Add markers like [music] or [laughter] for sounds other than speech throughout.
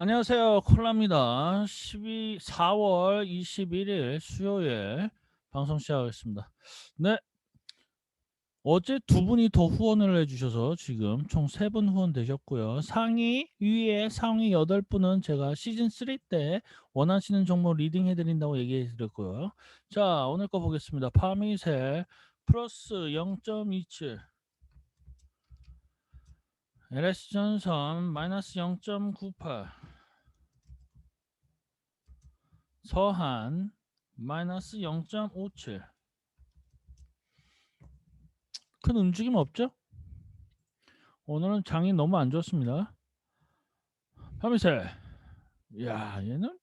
안녕하세요. 콜라입니다. 12, 4월 21일 수요일 방송 시작하겠습니다. 네. 어제 두 분이 더 후원을 해주셔서 지금 총 세 분 후원 되셨고요. 상위 위에 상위 8분은 제가 시즌 3 때 원하시는 종목 리딩 해드린다고 얘기해 드렸고요. 자, 오늘 거 보겠습니다. 파미셀 플러스 0.27 LS 전선 마이너스 0.98 서한 마이너스 0.57 큰 움직임 없죠? 오늘은 장이 너무 안 좋습니다. 파미셀 야 얘는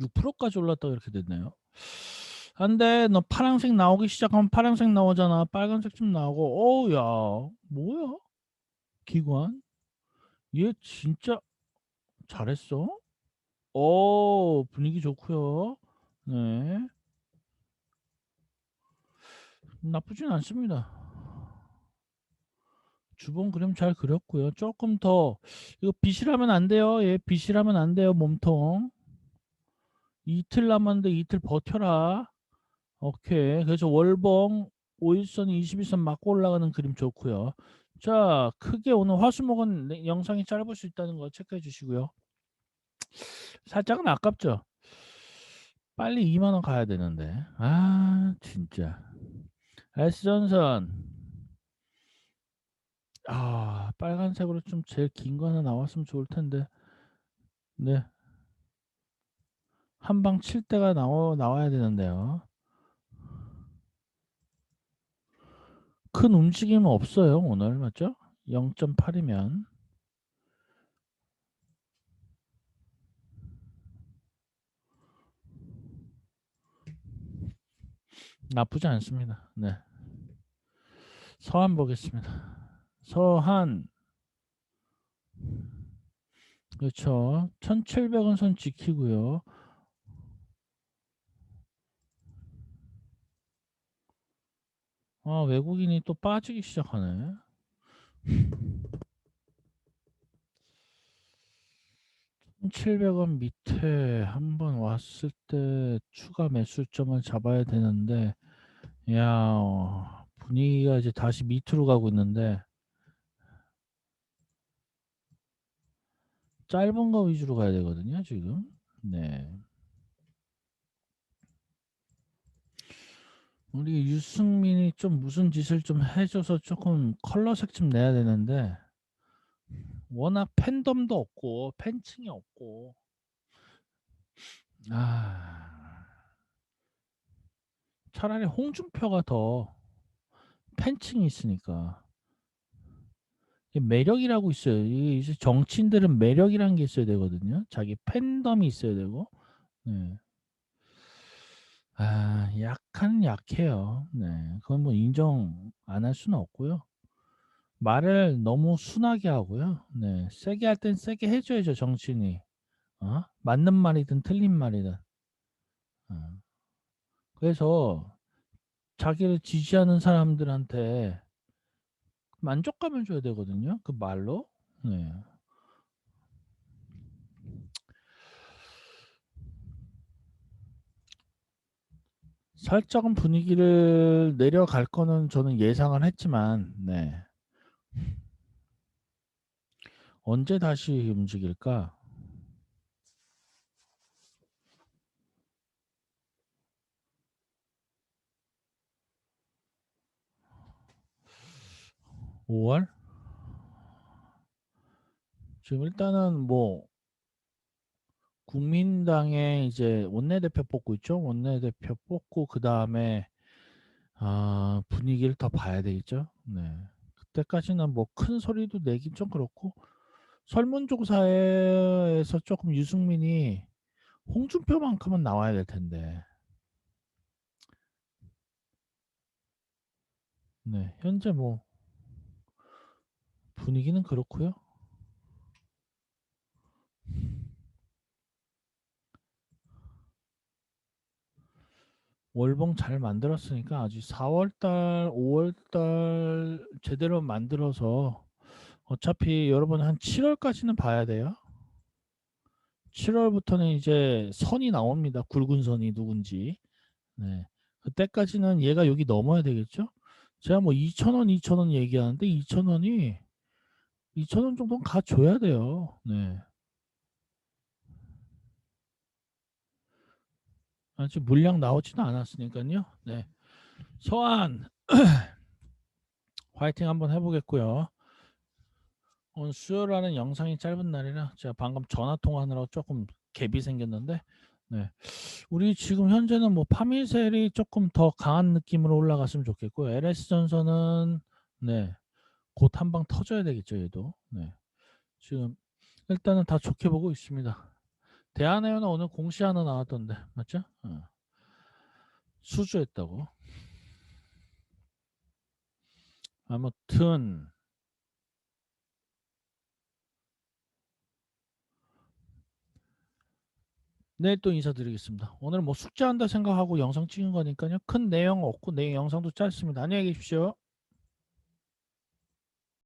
6%까지 올랐다 이렇게 됐네요. 안돼 너 파란색 나오기 시작하면 파란색 나오잖아. 빨간색 좀 나오고 어우야 뭐야 기관 얘 진짜 잘했어. 오 분위기 좋고요. 네. 나쁘진 않습니다. 주봉 그림 잘 그렸고요. 조금 더 이거 빛이라면 안 돼요. 예, 빛이라면 안 돼요. 몸통. 이틀 남았는데 이틀 버텨라. 오케이. 그래서 월봉 5일선 21선 맞고 올라가는 그림 좋고요. 자, 크게 오늘 화수목은 네, 영상이 짧을 수 있다는 거 체크해 주시고요. 살짝은 아깝죠. 빨리 2만 원 가야 되는데. 아, 진짜. S전선. 아, 빨간색으로 좀 제일 긴 거 하나 나왔으면 좋을 텐데. 네. 한 방 칠 때가 나와, 나와야 되는데요. 큰 움직임은 없어요, 오늘. 맞죠? 0.8이면. 나쁘지 않습니다. 네. 서한 보겠습니다. 서한 그렇죠. 1700원 선 지키고요. 아, 외국인이 또 빠지기 시작하네. (1700원) 밑에 한번 왔을 때 추가 매수점을 잡아야 되는데 야 어, 분위기가 이제 다시 밑으로 가고 있는데 짧은 거 위주로 가야 되거든요 지금. 네. 우리 유승민이 좀 무슨 짓을 좀 해줘서 조금 컬러색 좀 내야 되는데 워낙 팬덤도 없고 팬층이 없고 아 차라리 홍준표가 더 팬층이 있으니까 매력이라고 있어요. 이 정치인들은 매력이라는 게 있어야 되거든요. 자기 팬덤이 있어야 되고. 네. 아, 약한 약해요. 네. 그건 뭐 인정 안 할 수는 없고요. 말을 너무 순하게 하고요. 네. 세게 할 땐 세게 해줘야죠, 정치인이. 어? 맞는 말이든 틀린 말이든. 어. 그래서 자기를 지지하는 사람들한테 만족감을 줘야 되거든요. 그 말로. 네. 살짝은 분위기를 내려갈 거는 저는 예상을 했지만 네. 언제 다시 움직일까? (5월) 지금 일단은 뭐 국민당에 이제 원내대표 뽑고 있죠. 원내대표 뽑고 그 다음에 아, 분위기를 더 봐야 되겠죠. 네. 그때까지는 뭐 큰 소리도 내긴 좀 그렇고 설문조사에서 조금 유승민이 홍준표만큼은 나와야 될 텐데. 네, 현재 뭐 분위기는 그렇고요. 월봉 잘 만들었으니까 아주 4월달, 5월달 제대로 만들어서 어차피 여러분 한 7월까지는 봐야 돼요. 7월부터는 이제 선이 나옵니다. 굵은 선이 누군지. 네. 그때까지는 얘가 여기 넘어야 되겠죠? 제가 뭐 2,000원, 2,000원 얘기하는데 2,000원이 2,000원 정도는 가줘야 돼요. 네. 아직 물량 나오지도 않았으니까요. 네. 서한 [clears throat] 화이팅 한번 해보겠고요. 오늘 수요일하는 영상이 짧은 날이라 제가 방금 전화 통화하느라고 조금 갭이 생겼는데 네. 우리 지금 현재는 뭐 파미셀이 조금 더 강한 느낌으로 올라갔으면 좋겠고요. LS 전선은 네. 곧 한 방 터져야 되겠죠, 얘도. 네. 지금 일단은 다 좋게 보고 있습니다. 대한해운은 오늘 공시 하나 나왔던데 맞죠? 어. 수주했다고. 아무튼 내일 또 인사드리겠습니다. 오늘 뭐 숙제한다 생각하고 영상 찍은 거니까요. 큰 내용 없고 내 영상도 짧습니다. 안녕히 계십시오.